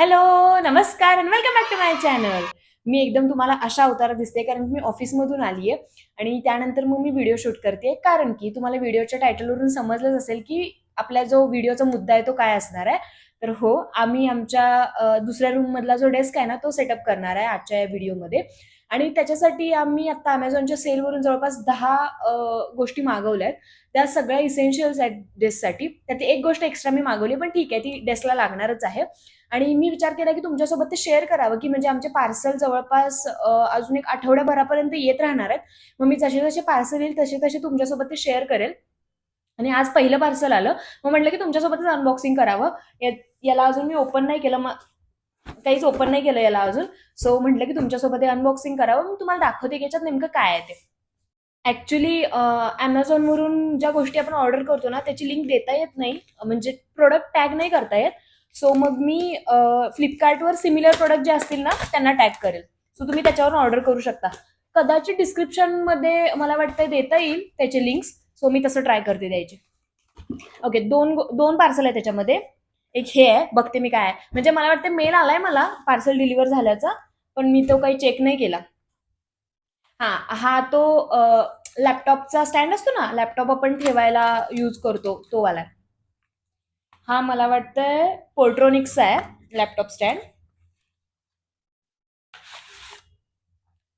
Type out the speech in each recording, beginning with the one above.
Hello नमस्कार and welcome back to my channel मी एकदम तुम्हाला अशा अवतारात दिसते कारण की मी ऑफिसमधून आली आहे आणि त्यानंतर मग मी व्हिडिओ शूट करते कारण की तुम्हाला व्हिडिओच्या टायटलवरून समजलंच असेल की आपला जो व्हिडिओचा मुद्दा आहे तो काय असणार आहे. तर हो आम्ही आमच्या दुसऱ्या रूम मधला जो डेस्क आहे ना तो सेटअप करणार आहे आजच्या या व्हिडिओमध्ये आणि त्याच्यासाठी आम्ही आता अमेझॉनच्या सेलवरून जवळपास दहा गोष्टी मागवल्या आहेत. त्या सगळ्या इसेन्शियल्स आहेत डेस्कसाठी त्यात एक गोष्ट एक्स्ट्रा मी मागवली पण ठीक आहे ती डेस्कला लागणारच आहे. आणि मी विचार केला की तुमच्यासोबत ते शेअर करावं की म्हणजे आमचे पार्सल जवळपास अजून एक आठवड्याभरापर्यंत येत राहणार आहेत. मग मी जसे जसे पार्सल येईल तसे तसे तुमच्यासोबत ते शेअर करेल. आणि आज पहिलं पार्सल आलं. मग म्हटलं की तुमच्यासोबतच अनबॉक्सिंग करावं. याला अजून मी ओपन नाही केलं. मग काहीच ओपन नाही केलं याला अजून. सो म्हटलं की तुमच्यासोबत अनबॉक्सिंग करावं. मी तुम्हाला दाखवते की याच्यात नेमकं काय आहे ते. ॲक्च्युली ॲमेझॉनवरून ज्या गोष्टी आपण ऑर्डर करतो ना त्याची लिंक देता येत नाही. म्हणजे प्रोडक्ट टॅग नाही करता येत. सो मग मी फ्लिपकार्टवर सिमिलर प्रोडक्ट जे असतील ना त्यांना टॅग करेल. सो तुम्ही त्याच्यावरून ऑर्डर करू शकता. कदाचित डिस्क्रिप्शनमध्ये मला वाटतं देता येईल त्याचे लिंक्स सो मी तसं ट्राय करते द्यायचे ओके दोन दोन पार्सल आहे त्याच्यामध्ये. एक हे आहे बघते मी काय आहे. म्हणजे मला वाटतं मेल आलाय मला पार्सल डिलिव्हर झाल्याचा पण मी तो काही चेक नाही केला. हा हा तो लॅपटॉपचा स्टँड असतो ना लॅपटॉप आपण ठेवायला यूज करतो तो वाला. हा मला वाटतंय पोर्ट्रोनिक्सचा आहे लॅपटॉप स्टँड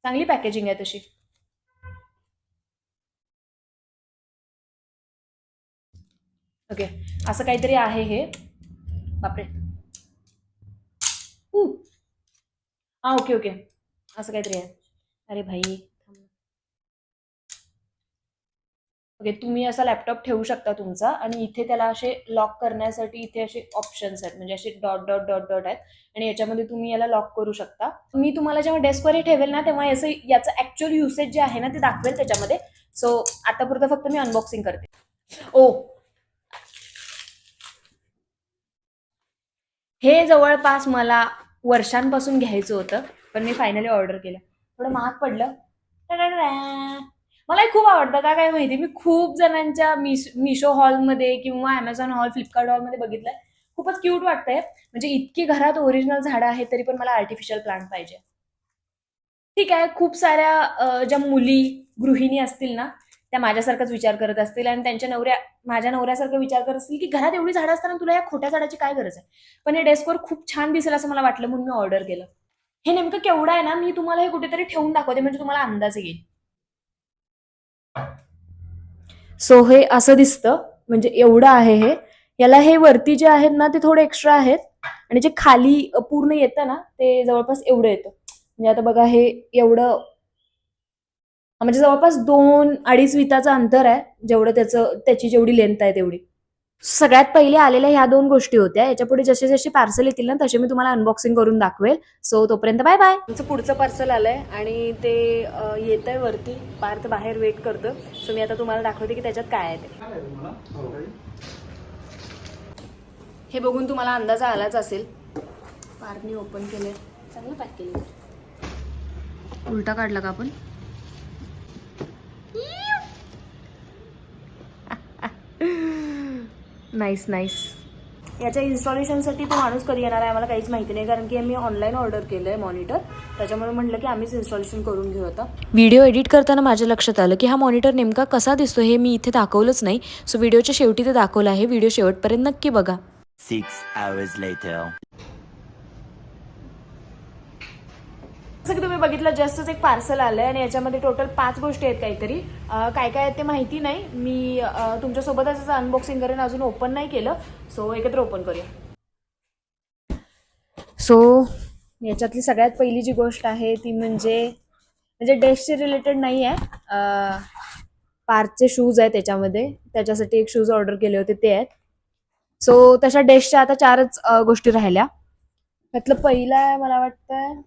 चांगली पॅकेजिंग आहे तशी. ओके असं काहीतरी आहे हे. बापरे. हा ओके ओके असं काहीतरी आहे. अरे भाई. ओके तुम्ही असा लॅपटॉप ठेवू शकता तुमचा आणि इथे त्याला असे लॉक करण्यासाठी इथे असे ऑप्शन्स आहेत. म्हणजे असे डॉट डॉट डॉट डॉट आहेत. आणि याच्यामध्ये तुम्ही याला लॉक करू शकता. मी तुम्हाला जेव्हा डेस्कवर हे ठेवेल ना तेव्हा याचं याचं ऍक्च्युअल युसेज जे आहे ना ते दाखवेल त्याच्यामध्ये. सो आतापुरतं फक्त मी अनबॉक्सिंग करते. ओ हे जवळपास मला वर्षांपासून घ्यायचं होतं पण मी फायनली ऑर्डर केलं. थोडं महाग पडलं. मलाही मला हे खूप आवडतं. का काय माहिती? मी खूप जणांच्या मिश मिशो हॉलमध्ये किंवा अमेझॉन हॉल फ्लिपकार्ट हॉलमध्ये बघितलंय. खूपच क्यूट वाटतंय. म्हणजे इतकी घरात ओरिजिनल झाडं आहेत तरी पण मला आर्टिफिशियल प्लांट पाहिजे. ठीक आहे. खूप साऱ्या ज्या मुली गृहिणी असतील ना त्या माझ्यासारखाच विचार करत असतील आणि त्यांच्या नवऱ्या माझ्या नवऱ्यासारखं विचार करत असतील की घरात एवढी झाडं असताना तुला या खोट्या झाडाची काय गरज आहे? पण हे डेस्कवर खूप छान दिसेल असं मला वाटलं म्हणून मी ऑर्डर केलं. हे नेमकं केवढं आहे ना? मी तुम्हाला हे कुठेतरी ठेवून दाखवते. म्हणजे तुम्हाला अंदाज येईल. सो हे असं दिसतं. म्हणजे एवढं आहे हे. याला हे वरती जे आहेत ना ते थोडे एक्स्ट्रा आहेत. आणि जे खाली पूर्ण येतं ना ते जवळपास एवढं येतं. म्हणजे आता बघा हे एवढं म्हणजे जवळपास दोन अडीच विताचं अंतर आहे. जेवढं त्याचं त्याची जेवढी लेंथ आहे तेवढी. सगळ्यात पहिले आलेल्या ह्या दोन गोष्टी होत्या. याच्यापुढे जसे जसे पार्सल येतील ना तसे मी तुम्हाला अनबॉक्सिंग करून दाखवेल. सो तोपर्यंत बाय बाय आमचं पुढचं पार्सल आलंय आणि ते येत आहे वरती. पार्थ बाहेर वेट करतं. सो मी आता तुम्हाला दाखवते की त्याच्यात काय आहे ते. हे बघून तुम्हाला अंदाजा आलाच असेल. पार्थने ओपन केले चांगलं पॅक केले उलटा काढला का आपण? नाईस नाईस याच्या इन्स्टॉलेशनसाठी तो माणूस कधी येणार आहे मला काहीच माहिती नाही कारण की मी ऑनलाईन ऑर्डर केलं आहे मॉनिटर त्याच्यामुळे म्हटलं की आम्हीच इन्स्टॉलेशन करून घेऊ आता. व्हिडिओ एडिट करताना माझ्या लक्षात आलं की हा मॉनिटर नेमका कसा दिसतो हे मी इथे दाखवलंच नाही. सो व्हिडिओच्या शेवटी ते दाखवलं आहे. व्हिडिओ शेवटपर्यंत नक्की बघा. Six जसं की तुम्ही बघितलं जस्टच एक पार्सल आलंय आणि याच्यामध्ये टोटल पाच गोष्टी आहेत काहीतरी. काय काय आहेत ते माहिती नाही. मी तुमच्यासोबतच अनबॉक्सिंग करेन अजून ओपन नाही केलं. सो एकत्र ओपन करूया. सो याच्यातली सगळ्यात पहिली जी गोष्ट आहे ती म्हणजे म्हणजे डेस्कशी रिलेटेड नाही आहे पार्कचे शूज आहेत त्याच्यामध्ये. त्याच्यासाठी एक शूज ऑर्डर केले होते ते आहेत. सो तशा डेस्कच्या आता चारच गोष्टी राहिल्या. त्यातलं पहिलं आहे मला वाटतं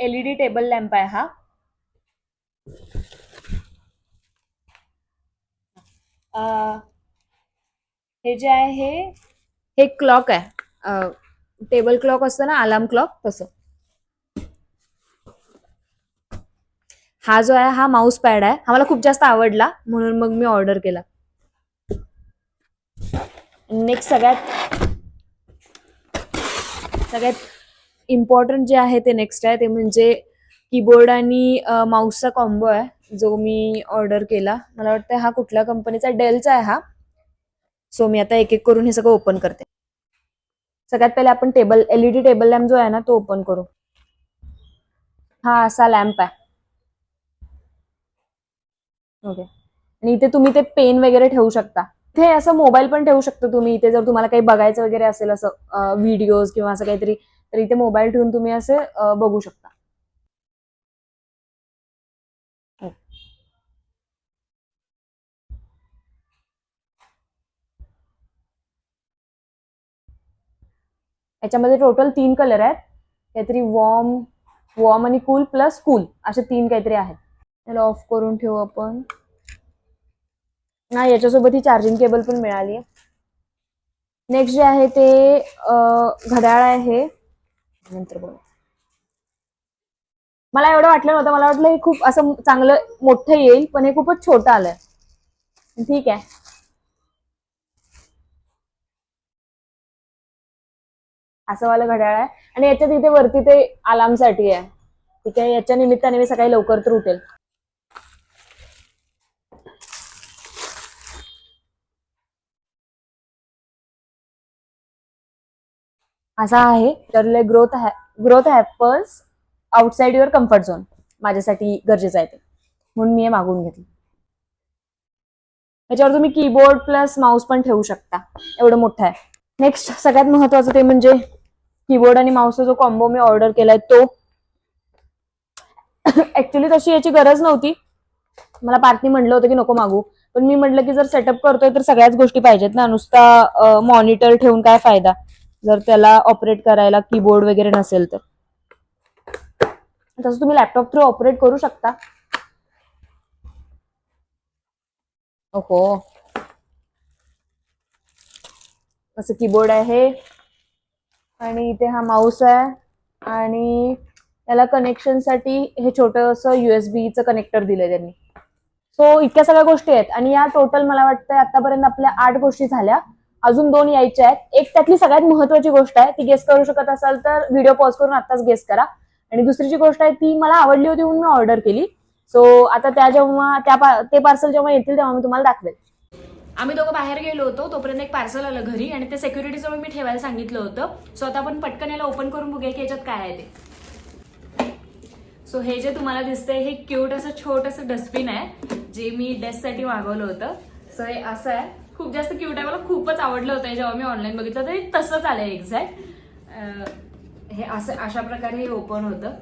एलईडी टेबल लॅम्प आहे हा. हे जे आहे हे हे क्लॉक आहे. टेबल क्लॉक असतं ना अलार्म क्लॉक तसं. हा जो आहे हा माऊस पॅड आहे. हा मला खूप जास्त आवडला म्हणून मग मी ऑर्डर केला. नेक्स्ट सगळ्यात सगळ्यात इम्पॉर्टंट जे आहे ते नेक्स्ट आहे ते म्हणजे कीबोर्ड आणि माऊसचा कॉम्बो आहे जो मी ऑर्डर केला. मला वाटतं हा कुठल्या कंपनीचा डेलचा आहे हा. सो मी आता एक एक करून हे सगळं ओपन करते. सगळ्यात पहिले आपण टेबल एलईडी टेबल लॅम्प जो आहे ना तो ओपन करू. हा असा लॅम्प आहे. ओके आणि इथे तुम्ही ते पेन वगैरे ठेवू शकता. इथे असं मोबाईल पण ठेवू शकता तुम्ही. इथे जर तुम्हाला काही बघायचं वगैरे असेल असं व्हिडिओज किंवा असं काहीतरी तर इथे मोबाईल ठेवून तुम्ही असे बघू शकता. याच्यामध्ये टोटल तीन कलर आहेत. काहीतरी वॉर्म वॉर्म आणि कूल प्लस कूल असे तीन काहीतरी आहेत. त्याला ऑफ करून ठेवू आपण. ना याच्यासोबत ही चार्जिंग केबल पण मिळाली आहे नेक्स्ट जे आहे ते घड्याळ आहे. नंतर बघू. मला एवढं वाटलं नव्हतं. मला वाटलं हे खूप असं चांगलं मोठं येईल पण हे खूपच छोटं आलंय. ठीक आहे. असं वाला घड्याळ आहे. आणि याच्यात इथे वरती ते अलार्मसाठी आहे. ठीक आहे. याच्या निमित्ताने मी सकाळी लवकर तर उठेल. असा आहे. तर growth growth happens outside your comfort zone माझ्यासाठी गरजेचं आहे ते. म्हणून मी हे मागून घेतलं. याच्यावर तुम्ही कीबोर्ड प्लस माऊस पण ठेवू शकता. एवढं मोठं आहे. नेक्स्ट सगळ्यात महत्वाचं ते म्हणजे कीबोर्ड आणि माऊसचा जो कॉम्बो मी ऑर्डर केलाय तो. ऍक्च्युली तशी याची गरज नव्हती. मला पार्थनी म्हणलं होतं की नको मागू. पण मी म्हटलं की जर सेटअप करतोय तर सगळ्याच गोष्टी पाहिजेत ना. नुसता मॉनिटर ठेवून काय फायदा? जर त्याला ऑपरेट करायला कीबोर्ड वगैरे नसेल तर. तसं तुम्ही लॅपटॉप थ्रू ऑपरेट करू शकता. ओहो. असं कीबोर्ड आहे. आणि इथे हा माऊस आहे. आणि त्याला कनेक्शनसाठी हे छोटंसं युएसबीचं कनेक्टर दिलंय त्यांनी. सो इतक्या सगळ्या गोष्टी आहेत. आणि या टोटल मला वाटतं आतापर्यंत आपल्या आठ गोष्टी झाल्या. अजून दोन यायच्या आहेत. एक त्यातली सगळ्यात महत्वाची गोष्ट आहे ती गेस करू शकत असाल तर व्हिडिओ पॉज करून आत्ताच गेस करा. आणि दुसरी जी गोष्ट आहे ती मला आवडली होती म्हणून मी ऑर्डर केली. सो आता त्या जेव्हा त्या ते पार्सल जेव्हा येतील तेव्हा मी तुम्हाला दाखवेल. आम्ही दोघं बाहेर गेलो होतो तोपर्यंत एक पार्सल आलं घरी आणि ते सेक्युरिटी जवळ मी ठेवायला सांगितलं होतं. सो आता आपण पटकन याला ओपन करून बघूया की याच्यात काय आहे ते. सो हे जे तुम्हाला दिसतंय हे क्यूट असं छोटंसं डस्टबिन आहे जे मी डेस्कसाठी मागवलं होतं. सो हे असं आहे. खूप जास्त क्यूट आहे. मला खूपच आवडलं होतं हे जेव्हा मी ऑनलाईन बघितलं तर हे तसंच आलंय एक्झॅक्ट हे असं अशा प्रकारे हे ओपन होतं.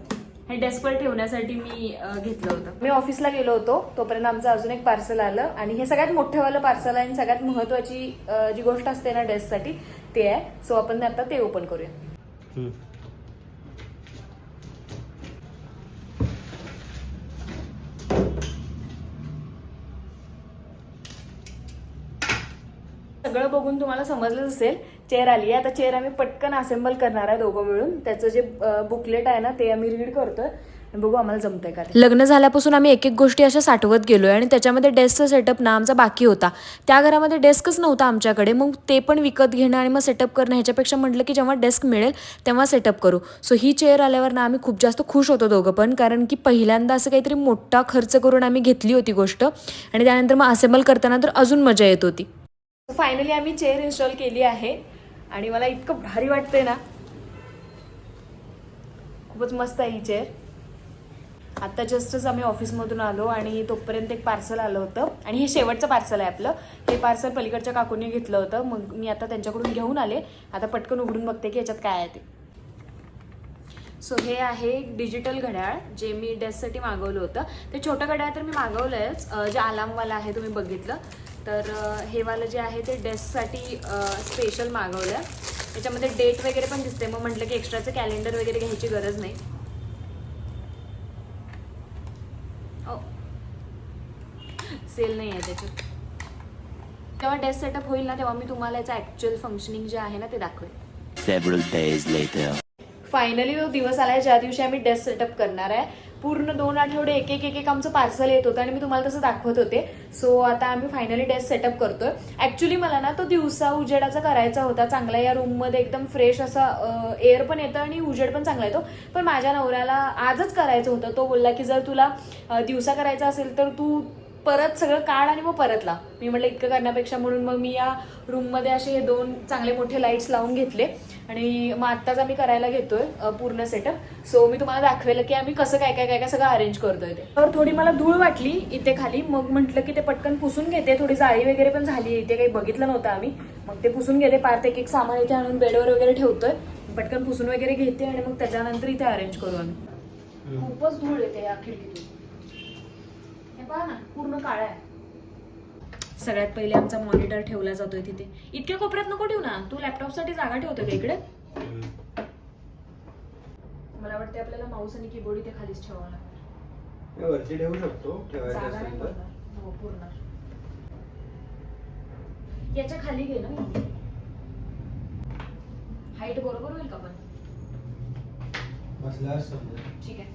हे डेस्कवर ठेवण्यासाठी मी घेतलं होतं. मी ऑफिसला गेलो होतो. तोपर्यंत आमचं अजून एक पार्सल आलं. आणि हे सगळ्यात मोठंवालं पार्सल आहे आणि सगळ्यात महत्वाची जी गोष्ट असते ना डेस्कसाठी ते आहे. सो आपण आता ते ओपन करूया. सगळं बघून तुम्हाला समजलंच असेल. चेअर आली आहे आता चेअर आम्ही पटकन असेंबल करणार आहे दोघं मिळून. त्याचं जे बुकलेट आहे ना ते आम्ही रीड करतोय. बघू आम्हाला जमतंय का लग्न झाल्यापासून आम्ही एक एक गोष्टी अशा साठवत गेलोय. आणि त्याच्यामध्ये डेस्कचा सेटअप ना आमचा बाकी होता. त्या घरामध्ये डेस्कच नव्हता आमच्याकडे. मग ते पण विकत घेणं आणि मग सेटअप करणं ह्याच्यापेक्षा म्हटलं की जेव्हा डेस्क मिळेल तेव्हा सेटअप करू. सो ही चेअर आल्यावर ना आम्ही खूप जास्त खुश होतो दोघं पण. कारण की पहिल्यांदा असं काहीतरी मोठा खर्च करून आम्ही घेतली होती गोष्ट. आणि त्यानंतर मग असेंबल करताना तर अजून मजा येत होती. फायनली आम्ही चेअर इन्स्टॉल केली आहे. आणि मला इतकं भारी वाटतंय ना. खूपच मस्त आहे ही चेअर आत्ता जस्टच आम्ही ऑफिसमधून आलो आणि तोपर्यंत एक पार्सल आलं होतं. आणि हे शेवटचं पार्सल आहे आपलं. हे पार्सल पलीकडच्या काकूंनी घेतलं होतं. मग मी आता त्यांच्याकडून घेऊन आले. आता पटकन उघडून बघते की याच्यात काय आहे ते. सो हे आहे डिजिटल घड्याळ जे मी डेस्कसाठी मागवलं होतं. ते छोटं घड्याळ तर मी मागवलंयच. जे अलार्मवाला आहे तुम्ही बघितलं. तर हे वालं जे आहे ते डेस्कसाठी स्पेशल मागवलं आहे त्याच्यामध्ये डेट वगैरे पण दिसते मग म्हटलं की एक्स्ट्राचं कॅलेंडर वगैरे घ्यायची गरज नाही. सेल नाही आहे त्याच्यात. जेव्हा डेस्क सेटअप होईल ना तेव्हा मी तुम्हाला याचं ॲक्च्युअल फंक्शनिंग जे आहे ना ते दाखवेल. फायनली तो दिवस आलाय. ज्या दिवशी आम्ही डेस्क सेटअप करणार आहे पूर्ण दोन आठवडे एक एक एक एक आमचं पार्सल येत होतं आणि मी तुम्हाला तसं दाखवत होते. सो आता आम्ही फायनली डेस्क सेटअप करतोय. ऍक्च्युली मला ना तो दिवसा उजेडाचा करायचा होता. चांगला या रूममध्ये एकदम फ्रेश असा एअर पण येतं आणि उजेड पण चांगला येतो. पण माझ्या नवऱ्याला आजच करायचं होतं. तो बोलला की जर तुला दिवसा करायचा असेल तर तू परत सगळं काढ आणि मग परतला मी म्हटलं इतकं करण्यापेक्षा म्हणून मग मी या रूममध्ये असे हे दोन चांगले मोठे लाईट्स लावून घेतले. आणि मग आत्ताच आम्ही करायला घेतोय पूर्ण सेटअप सो मी तुम्हाला दाखवेल की आम्ही कसं काय काय काय काय सगळं अरेंज करतोय ते. तर थोडी मला धूळ वाटली इथे खाली. मग म्हटलं की ते पटकन पुसून घेते. थोडी जाळी वगैरे पण झाली इथे काही बघितलं नव्हतं आम्ही. मग ते पुसून घेते. पार्ट एक एक सामान इथे आणून बेडवर वगैरे ठेवतोय. पटकन पुसून वगैरे घेते आणि मग त्याच्यानंतर इथे अरेंज करू आम्ही. खूपच धूळ येते या खिडकीतून. हे पहा ना पूर्ण काळा आहे. सगळ्यात पहिले आमचा मॉनिटर ठेवला जातोय तिथे. इतक्या कोपऱ्यात नको ठेवू ना. तू लॅपटॉपसाठी जागा ठेवतो का इकडे? मला वाटते आपल्याला माऊस आणि कीबोर्ड इथे खालीच ठेवावा लागेल हे वरती ठेवू शकतो जागा नाही पुरणार. हो पूर्ण. याच्या खाली घे ना. हाईट बरोबर होईल का पण? बसल्यास ठीक आहे.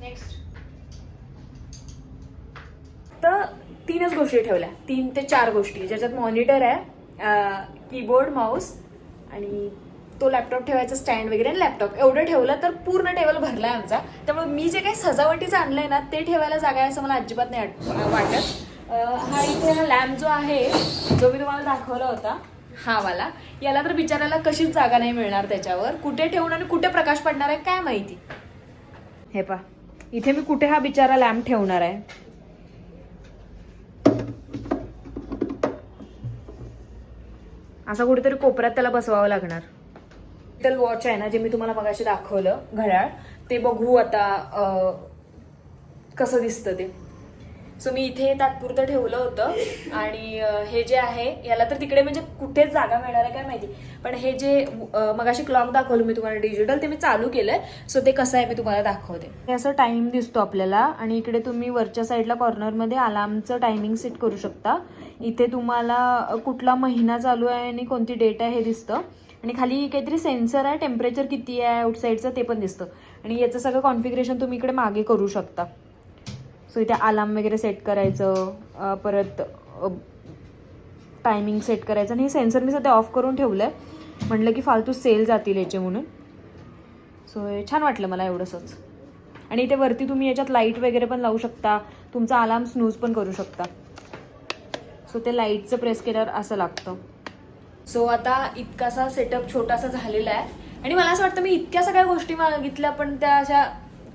नेक्स्ट तर तीनच गोष्टी ठेवल्या. तीन ते चार गोष्टी. ज्याच्यात मॉनिटर आहे कीबोर्ड माऊस आणि तो लॅपटॉप ठेवायचा स्टँड वगैरे आणि लॅपटॉप एवढं ठेवलं तर पूर्ण टेबल भरला आहे आमचा. त्यामुळे मी जे काही सजावटीचं आहे ना ते ठेवायला जागा आहे असं मला अजिबात नाही वाटत. हा इथे हा लॅम्प जो आहे जो मी तुम्हाला दाखवला होता हा वाला याला तर बिचारायला कशीच जागा नाही मिळणार त्याच्यावर. कुठे ठेवून आणि कुठे प्रकाश पडणार आहे काय माहिती? हे पा इथे मी कुठे हा बिचारा लॅम्प ठेवणार आहे? असा कुठेतरी कोपऱ्यात त्याला बसवावं लागणार. डिजिटल वॉच आहे ना जे मी तुम्हाला मगाशी दाखवलं घड्याळ ते बघू आता कसं दिसतं ते. सो मी इथे तात्पुरतं ठेवलं होतं. आणि हे जे आहे याला तर तिकडे म्हणजे कुठेच जागा मिळणार आहे काय माहिती. पण हे जे मगाशी क्लॉक दाखवलं मी तुम्हाला डिजिटल ते मी चालू केलंय. सो ते कसं आहे मी तुम्हाला दाखवते. हे असं टाइम दिसतो आपल्याला आणि इकडे तुम्ही वरच्या साईडला कॉर्नरमध्ये अलार्मचं टायमिंग सेट करू शकता. इथे तुम्हाला कुठला महिना चालू आहे आणि कोणती डेट आहे हे दिसतं. आणि खाली काहीतरी सेन्सर आहे टेम्परेचर किती आहे आउटसाईडचं ते पण दिसतं. आणि याचं सगळं कॉन्फिगरेशन तुम्ही इकडे मागे करू शकता. सो इथे अलार्म वगैरे सेट करायचं परत टायमिंग सेट करायचं. आणि हे सेन्सर मी सध्या ऑफ करून ठेवलं आहे म्हटलं की फालतू सेल जातील याचे म्हणून. सो हे छान वाटलं मला एवढंसंच. आणि इथे वरती तुम्ही याच्यात लाइट वगैरे पण लावू शकता. तुमचा अलार्म स्नूज पण करू शकता. सो ते लाईटचं प्रेस केल्यावर असं लागतं. सो आता इतकासा सेटअप छोटासा झालेला आहे. आणि मला असं वाटतं मी इतक्या सगळ्या गोष्टी मागितल्या पण त्या अशा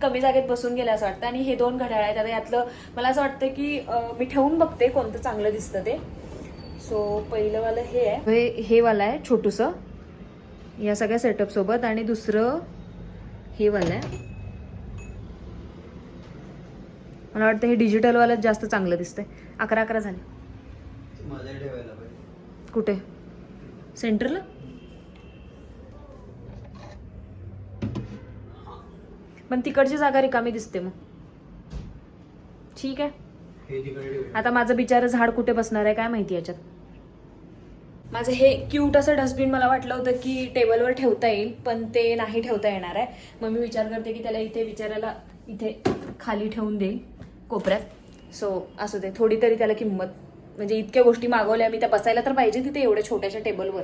कमी जागेत बसून गेल्या असं वाटतं. आणि हे दोन घड्याळ आहेत. आता यातलं मला असं वाटतं की मी ठेवून बघते कोणतं चांगलं दिसतं ते. सो पहिलं वालं हे आहे. हे हे वालं आहे छोटूसं. या सगळ्या सेटअप सोबत. आणि दुसरं हे वालं आहे. मला वाटतं हे डिजिटलवालंच जास्त चांगलं दिसतंय. अकरा अकरा झाले. मध्ये ठेवायला पाहिजे. कुठे? सेंटरला पण तिकडची जागा रिकामी दिसते मग. ठीक आहे? हे आता माझं बिचारं झाड कुठे बसणार आहे काय माहिती याच्यात. माझं हे क्यूट असं डस्टबिन मला वाटलं होतं की टेबलवर ठेवता येईल पण ते नाही ठेवता येणार आहे. मग मी विचार करते की त्याला इथे विचारायला इथे खाली ठेवून देईल कोपऱ्यात. सो असू दे थोडी तरी त्याला किंमत. म्हणजे इतक्या गोष्टी मागवल्या मी त्या बसायला तर पाहिजे तिथे एवढ्या छोट्याशा टेबलवर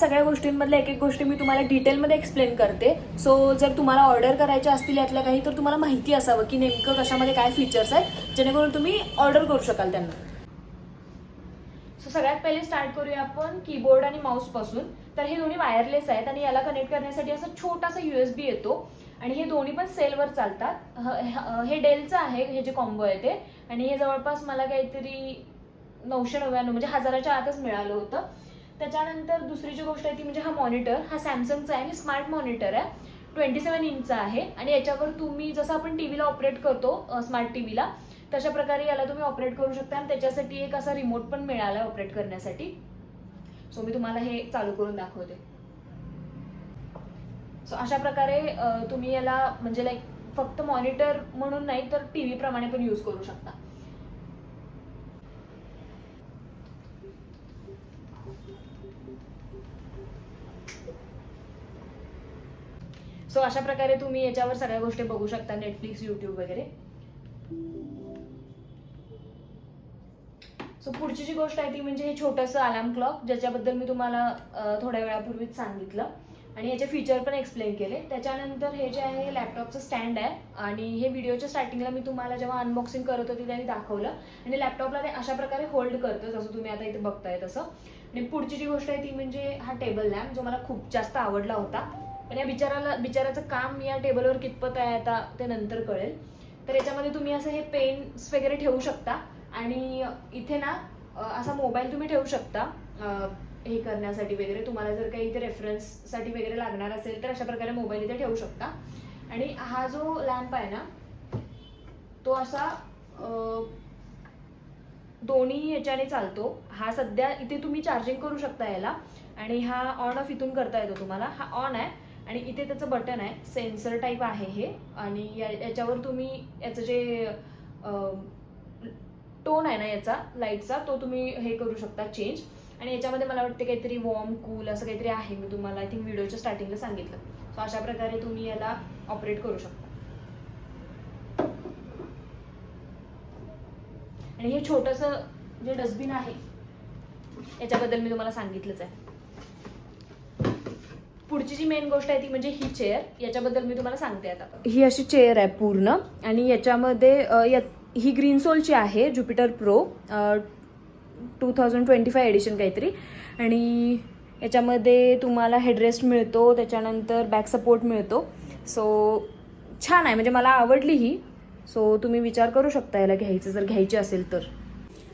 सगळ्या गोष्टींमधल्या एक एक गोष्टी मी तुम्हाला डिटेलमध्ये एक्सप्लेन करते. सो जर तुम्हाला ऑर्डर करायच्या असतील यातल्या काही तर तुम्हाला माहिती असावं की नेमकं कशामध्ये काय फीचर्स आहेत जेणेकरून तुम्ही ऑर्डर करू शकाल त्यांना. सो सगळ्यात पहिले स्टार्ट करूया आपण कीबोर्ड आणि माऊसपासून तर हे दोन्ही वायरलेस आहेत आणि याला कनेक्ट करण्यासाठी असं छोटासा युएसबी येतो. आणि हे दोन्ही पण सेलवर चालतात. हे डेलचं आहे हे जे कॉम्बो आहे ते. आणि हे जवळपास मला काहीतरी नऊशे नव्याण्णव म्हणजे हजाराच्या आतच मिळालं होतं. त्याच्यानंतर दुसरी जी गोष्ट आहे ती म्हणजे हा मॉनिटर हा सॅमसंगचा आहे आणि स्मार्ट मॉनिटर आहे. ट्वेंटी सेवन इंचचा आहे आणि याच्यावर तुम्ही जसं आपण टी व्हीला ऑपरेट करतो स्मार्ट टीव्हीला तशा प्रकारे याला तुम्ही ऑपरेट करू शकता आणि त्याच्यासाठी एक असा रिमोट पण मिळाला ऑपरेट करण्यासाठी. सो मी तुम्हाला हे चालू करून दाखवते. सो अशा प्रकारे तुम्ही याला म्हणजे लाईक फक्त मॉनिटर म्हणून नाही तर टी प्रमाणे पण यूज करू शकता. सो अशा प्रकारे तुम्ही याच्यावर सगळ्या गोष्टी बघू शकता नेटफ्लिक्स युट्यूब वगैरे. सो पुढची जी गोष्ट आहे ती म्हणजे हे छोटंसं अलार्म क्लॉक ज्याच्याबद्दल मी तुम्हाला थोड्या वेळापूर्वीच सांगितलं. आणि याचे फीचर पण एक्सप्लेन केले. त्याच्यानंतर हे जे आहे लॅपटॉपचं स्टँड आहे. आणि हे व्हिडिओच्या स्टार्टिंगला मी तुम्हाला जेव्हा अनबॉक्सिंग करत होती त्याने दाखवलं. आणि लॅपटॉपला ते अशा प्रकारे होल्ड करतं जसं तुम्ही आता इथे बघताय तसं. आणि पुढची जी गोष्ट आहे ती म्हणजे हा टेबल लॅम्प जो मला खूप जास्त आवडला होता. पण या बिचाराला बिचाराचं काम या टेबलवर कितपत आहे आता ते नंतर कळेल. तर याच्यामध्ये तुम्ही असं हे पेन्स वगैरे ठेवू शकता. आणि इथे ना असा मोबाईल तुम्ही ठेवू शकता हे करण्यासाठी वगैरे. तुम्हाला जर काही इथे रेफरन्ससाठी वगैरे लागणार असेल तर अशा प्रकारे मोबाईल इथे ठेवू शकता. आणि हा जो लॅम्प आहे ना तो असा दोन्ही याच्याने चालतो. हा सध्या इथे तुम्ही चार्जिंग करू शकता याला. आणि हा ऑन ऑफ इथून करता येतो तुम्हाला. हा ऑन आहे. आणि इथे त्याचं बटन आहे सेन्सर टाईप आहे हे. आणि या- याच्यावर तुम्ही याचं जे टोन आहे ना याचा लाईटचा तो तुम्ही हे करू शकता चेंज आणि याच्यामध्ये मला वाटते काहीतरी वॉर्म कूल असं काहीतरी आहे. मी तुम्हाला आय थिंक व्हिडिओच्या स्टार्टिंगला सांगितलं. सो अशा प्रकारे तुम्ही याला ऑपरेट करू शकता. आणि हे छोटंसं जे डस्टबिन आहे याच्याबद्दल मी तुम्हाला सांगितलंच आहे. पुढची जी मेन गोष्ट आहे ती म्हणजे ही चेअर याच्याबद्दल मी तुम्हाला सांगते आता. ही अशी चेअर आहे पूर्ण. आणि याच्यामध्ये ही ग्रीन सोलची आहे Jupiter pro two thousand twenty five edition काहीतरी. आणि याच्यामध्ये तुम्हाला हेडरेस्ट मिळतो त्याच्यानंतर बॅक सपोर्ट मिळतो. सो छान आहे. म्हणजे मला आवडली ही. सो तुम्ही विचार करू शकता याला घ्यायचं जर घ्यायची असेल तर.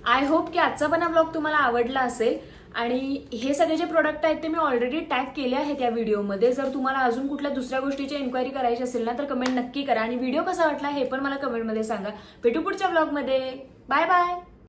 आय होप की आजचा पण हा ब्लॉग तुम्हाला आवडला असेल. आणि हे सगळे जे प्रोडक्ट आहेत ते मी ऑलरेडी टॅग केले आहेत या व्हिडिओमध्ये जर तुम्हाला अजून कुठल्या दुसऱ्या गोष्टीची एन्क्वायरी करायची असेल ना तर कमेंट नक्की करा. आणि व्हिडिओ कसा वाटला हे पण मला कमेंटमध्ये सांगा. भेटू पुढच्या ब्लॉगमध्ये बाय बाय